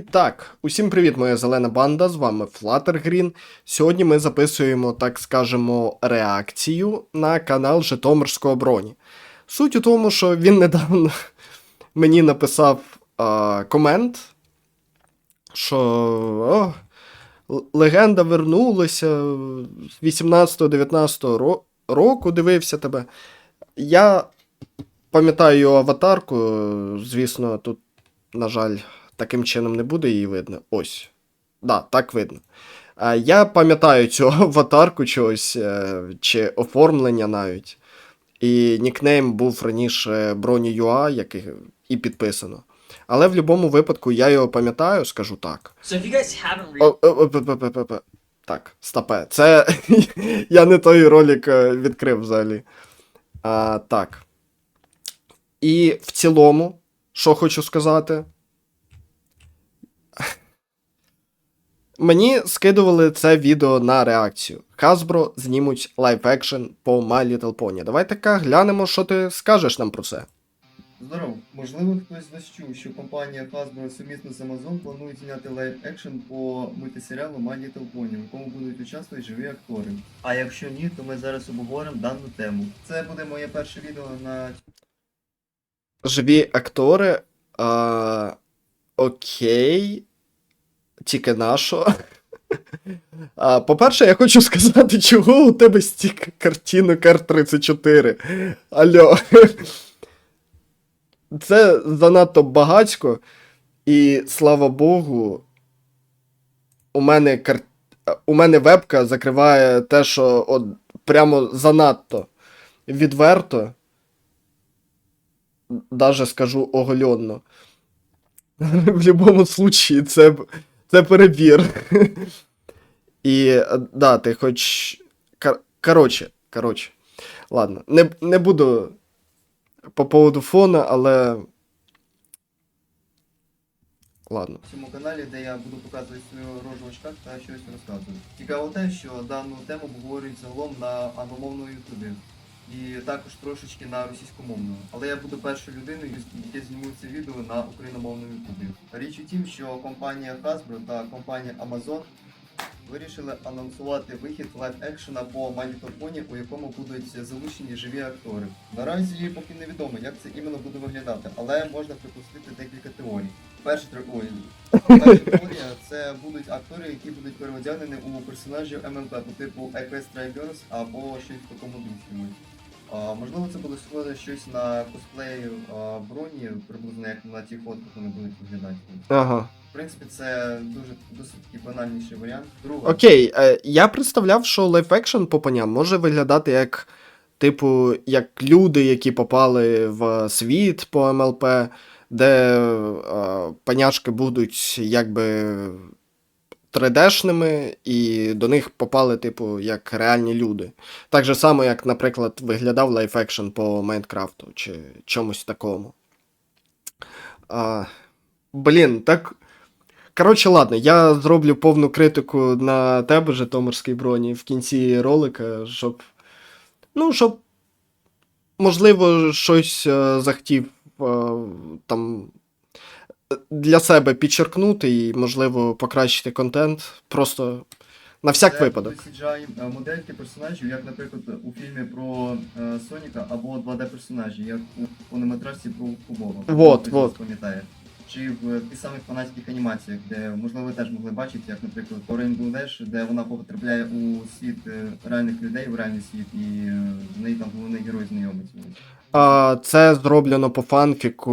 Так, усім привіт, моя зелена банда, з вами Fluttergreen. Сьогодні ми записуємо, так скажемо, реакцію на канал Житомирського броні. Суть у тому, що він недавно мені написав а, комент, що о, легенда вернулася з 18-19 ро- року, дивився тебе. Я пам'ятаю аватарку, звісно, тут, на жаль, таким чином не буде її видно. Ось. Да, так видно. Я пам'ятаю цю аватарку чогось, е, чи оформлення навіть. І нікнейм був раніше Броні.ua, як і, і підписано. Але в будь-якому випадку я його пам'ятаю, скажу так. Так, стопе. Це я не той ролик е, відкрив взагалі. А, так. І в цілому, що хочу сказати. Мені скидували це відео на реакцію. Hasbro знімуть лайв екшен по My Little Pony. Давайте-ка глянемо, що ти скажеш нам про це. Здоров, можливо, хтось вас чув, що компанія Hasbro сумісно з Amazon планує зняти лайв екшен по мультисеріалу My Little Pony, в якому будуть участвувати живі актори. А якщо ні, то ми зараз обговоримо дану тему. Це буде моє перше відео на Живі актори. А, окей. Тільки нашо. А, по-перше, я хочу сказати, чого у тебе стільки картинок R34. Алло. Це занадто багатько. І слава Богу, у мене кар... у мене вебка закриває те, що от прямо занадто відверто даже скажу оголенно. В будь-якому случаї це, це перебір. І е, да, ти хоч. кор- Короче, короче. Ладно, не, не буду по поводу фона, але. Ладно. цьому каналі, де я буду показувати свою рожу в очках та щось розказувати. Цікаво те, що дану тему обговорюють загалом на англомовному ютубі. І також трошечки на російськомовному. Але я буду першою людиною, яка зніму це відео на україномовному ютубі. Річ у тім, що компанія Hasbro та компанія Amazon вирішили анонсувати вихід лайв екшена по Little у якому будуть залучені живі актори. Наразі поки невідомо, як це іменно буде виглядати, але можна припустити декілька теорій. Перша теорія це будуть актори, які будуть переодягнені у персонажів ММП по типу Equestria Girls або щось в такому дусі. Можливо, це буде схоже щось на косплеї броні, приблизно як на ті фотках вони будуть виглядати. Ага. В принципі, це дуже досить такий банальніший варіант. Друга. Окей, е, я представляв, що лайф екшн по поням може виглядати як, типу, як люди, які попали в світ по МЛП, де е, паняшки будуть якби 3D-шними, і до них попали, типу, як реальні люди. Так же само, як, наприклад, виглядав лайф екшн по Майнкрафту чи чомусь такому. А, блін, так. Коротше, ладно, я зроблю повну критику на тебе, Житомирській броні, в кінці ролика, щоб. Ну, щоб. Можливо, щось е, захотів е, там для себе підчеркнути і, можливо, покращити контент. Просто на всяк випадок. CGI е, модельки персонажів, як, наприклад, у фільмі про е, Соніка або 2D персонажі, як у повнометражці про Кубова. Вот, Хтось вот. пам'ятає. Чи в тих самих фанатських анімаціях, де, можливо, ви теж могли бачити, як, наприклад, по Rainbow Dash, де вона потрапляє у світ е, реальних людей, в реальний світ, і е, з неї там головний герой знайомиться. Це зроблено по фанфіку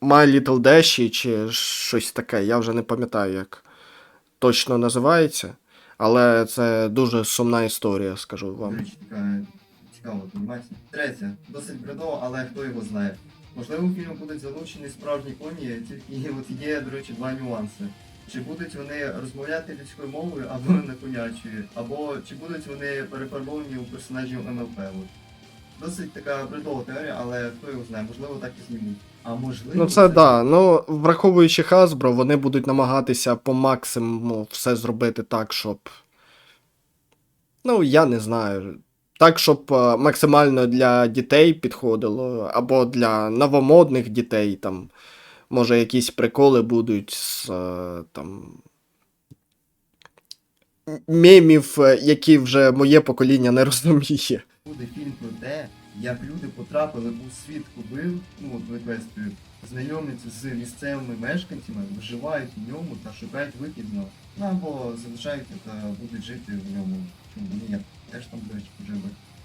My Little Dash чи щось таке. Я вже не пам'ятаю, як точно називається. Але це дуже сумна історія, скажу вам. така цікава анімація. Третє, досить бредово, але хто його знає. Можливо, у фільмі будуть залучені справжні коні, тільки от є, до речі, два нюанси. Чи будуть вони розмовляти людською мовою або не конячою, або чи будуть вони перефарбовані у персонажів МЛП. Досить така бредова теорія, але хто його знає, можливо, так і знімуть. А можливо, Ну, це да. Ну, враховуючи Hasbro, вони будуть намагатися по максимуму все зробити так, щоб. Ну, я не знаю. Так, щоб е, максимально для дітей підходило, або для новомодних дітей там. може якісь приколи будуть з е, там. Мемів, е, які вже моє покоління не розуміє. Те, як люди потрапили у світ кобил, ну от в Еквестрію, знайомляться з місцевими мешканцями, виживають в ньому та шукають вихідно. Ну або залишаються та будуть жити в ньому. Чому б ні? Теж там, до речі, жив.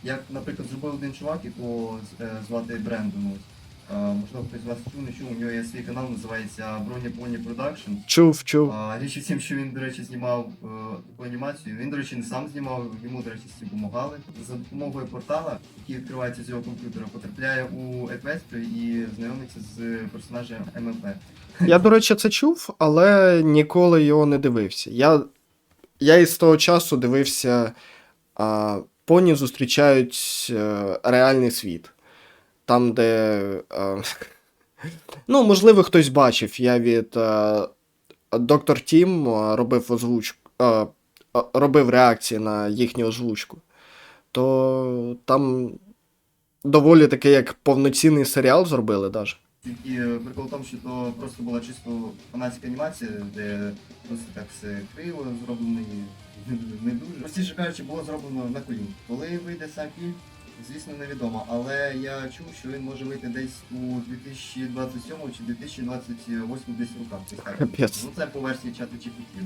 Як, наприклад, зробив один чувак, якого е, звати Брендон. Ось. Можливо, хтось з вас чув, не чув, у нього є свій канал, називається Броня Поні Продакшн. Чув, чув. А, річ у тім, що він, до речі, знімав е, таку анімацію. Він, до речі, не сам знімав, йому, до речі, цим допомагали. За допомогою портала, який відкривається з його комп'ютера, потрапляє у Еквестрію і знайомиться з персонажем ММП. Я, до речі, це чув, але ніколи його не дивився. Я, я із того часу дивився а, поні зустрічають е, реальний світ. Там, де. Е, ну, можливо, хтось бачив. Я від е, Доктор Тім е, робив озвучку. Е, е, робив реакції на їхню озвучку. То там доволі таки як повноцінний серіал зробили даже. Тільки е, прикол в тому, що то просто була чисто фанатська анімація, де просто так все криво зроблено і не дуже. Простіше кажучи, було зроблено на колін. Коли вийде сам фільм, звісно, невідомо. Але я чув, що він може вийти десь у 2027 чи 2028 десь роках. Десь так. Капець. Ну це по версії чату GPT.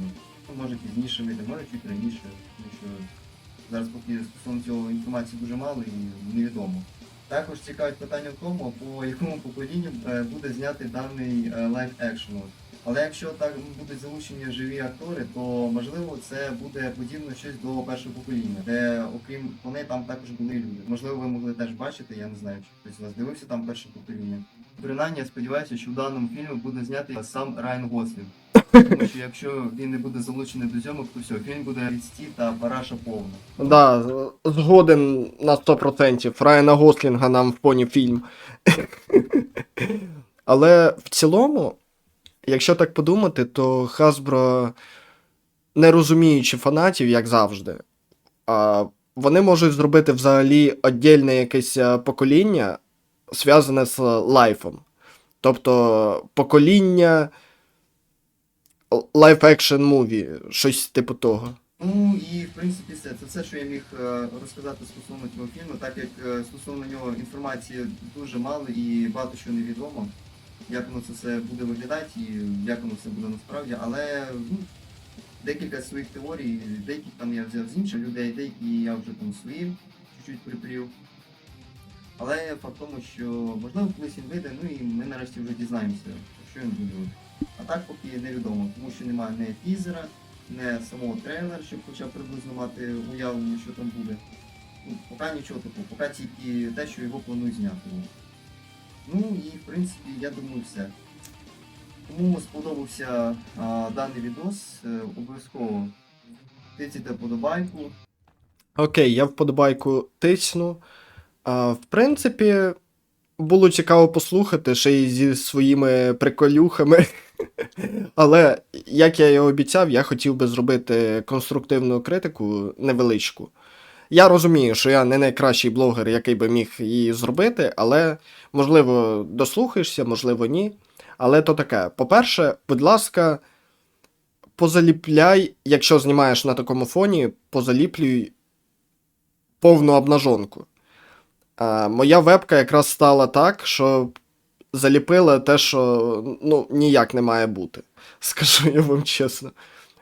Ну, може пізніше вийде, може чуть раніше, тому що зараз поки стосовно цього інформації дуже мало і невідомо. Також цікавить питання в тому, по якому поколінню е, буде знятий даний лайв екшн. Але якщо так будуть залучені живі актори, то можливо це буде подібно щось до першого покоління, де окрім коней там також були люди. Можливо, ви могли теж бачити, я не знаю, чи хтось вас дивився там перше покоління. Принаймні, я сподіваюся, що в даному фільмі буде знятий сам Райан Гослінг. Тому що якщо він не буде залучений до зйомок, то все, фільм буде відсті та параша повна. Да, згоден на 100%. Райана Гослінга нам в поні фільм. Але в цілому, якщо так подумати, то Hasbro, не розуміючи фанатів, як завжди, вони можуть зробити взагалі віддільне якесь е, покоління, зв'язане з лайфом. Тобто покоління лайф-екшн муві, щось типу того. Ну і в принципі все. Це все, що я міг е, розказати стосовно цього фільму, так як е, стосовно нього інформації дуже мало і багато що невідомо, як воно це все буде виглядати і як воно все буде насправді, але ну, декілька своїх теорій, деяких там я взяв з інших людей, деякі я вже там свої чуть-чуть приплів. Але факт в тому, що можливо колись він вийде, ну і ми нарешті вже дізнаємося, що він буде. А так поки невідомо, тому що немає не тізера, не самого трейлера, щоб хоча б приблизно мати уявлення, що там буде. Ну, поки нічого такого, поки тільки те, що його планують зняти. Ну і в принципі, я думаю, все. Кому сподобався а, даний відос, е, обов'язково тицяйте подобайку. Окей, я вподобайку тисну. А, в принципі, було цікаво послухати ще й зі своїми приколюхами. Але, як я і обіцяв, я хотів би зробити конструктивну критику невеличку. Я розумію, що я не найкращий блогер, який би міг її зробити, але, можливо, дослухаєшся, можливо, ні. Але то таке. По-перше, будь ласка, позаліпляй, якщо знімаєш на такому фоні, позаліплюй повну обнажонку. А, моя вебка якраз стала так, що заліпила те, що ну, ніяк не має бути. Скажу я вам чесно.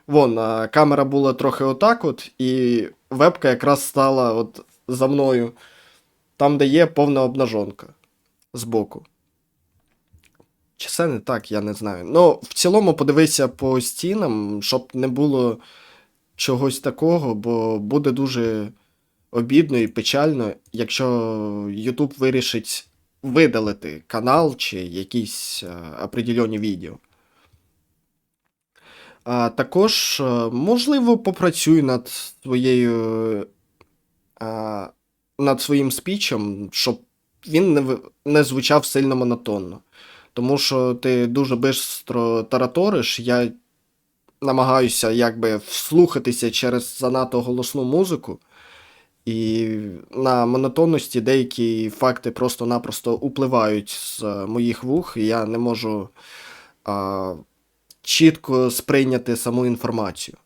Вон, камера була трохи отак, от, і вебка якраз стала от за мною, там, де є повна обнажонка збоку. Чи це не так, я не знаю. Ну, в цілому подивися по стінам, щоб не було чогось такого, бо буде дуже обідно і печально, якщо YouTube вирішить видалити канал чи якісь определені відео. А, також, е, можливо, попрацюю над своєю. А, над своїм спічем, щоб він не, не звучав сильно монотонно. Тому що ти дуже бистро тараториш, я намагаюся якби вслухатися через занадто голосну музику. і на монотонності деякі факти просто-напросто upливають з е, моїх вух, і я не можу а, чітко сприйняти саму інформацію.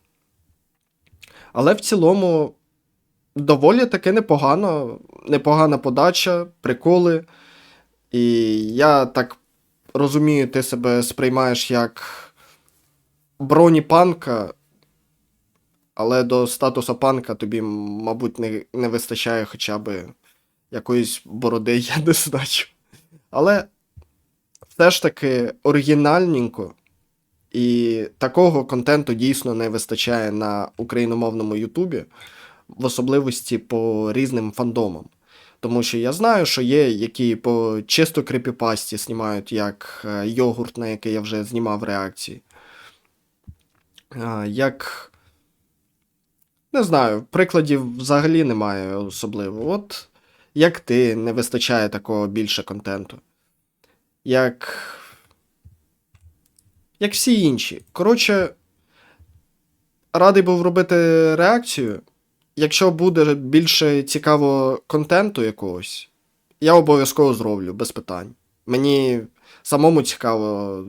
Але в цілому доволі таки непогано, непогана подача, приколи. І я так розумію, ти себе сприймаєш як броні панка, але до статусу панка тобі, мабуть, не, не вистачає хоча б якоїсь бороди, я не знаю. Але все ж таки оригінальненько. І такого контенту дійсно не вистачає на україномовному Ютубі, в особливості по різним фандомам. Тому що я знаю, що є, які по чисто крипіпасті знімають, як е, йогурт, на який я вже знімав реакції. Як. Не знаю, прикладів взагалі немає особливо. От як ти, не вистачає такого більше контенту. Як. Як всі інші. Коротше, радий був робити реакцію. Якщо буде більше цікавого контенту якогось, я обов'язково зроблю, без питань. Мені самому цікаво,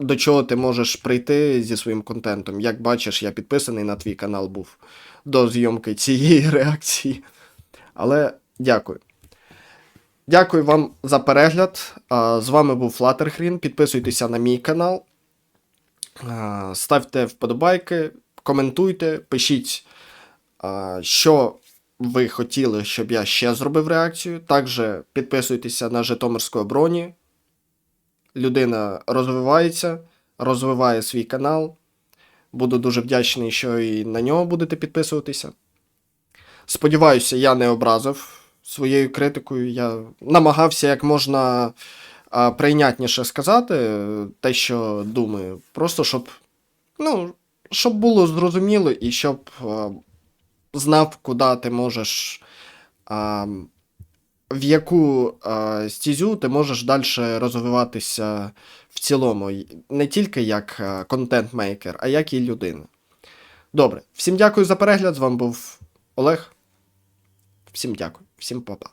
до чого ти можеш прийти зі своїм контентом. Як бачиш, я підписаний на твій канал був до зйомки цієї реакції. Але дякую. Дякую вам за перегляд. З вами був Fluttergreen. Підписуйтеся на мій канал. Ставте вподобайки, коментуйте, пишіть, що ви хотіли, щоб я ще зробив реакцію. Також підписуйтеся на Житомирської броні. Людина розвивається, розвиває свій канал. Буду дуже вдячний, що і на нього будете підписуватися. Сподіваюся, я не образив своєю критикою. Я намагався як можна прийнятніше сказати те, що думаю. Просто щоб, ну, щоб було зрозуміло і щоб а, знав, куди ти можеш. А, в яку а, стізю ти можеш далі розвиватися в цілому, не тільки як контент-мейкер, а як і людина. Добре, всім дякую за перегляд. З вами був Олег. Всім дякую, всім па-па.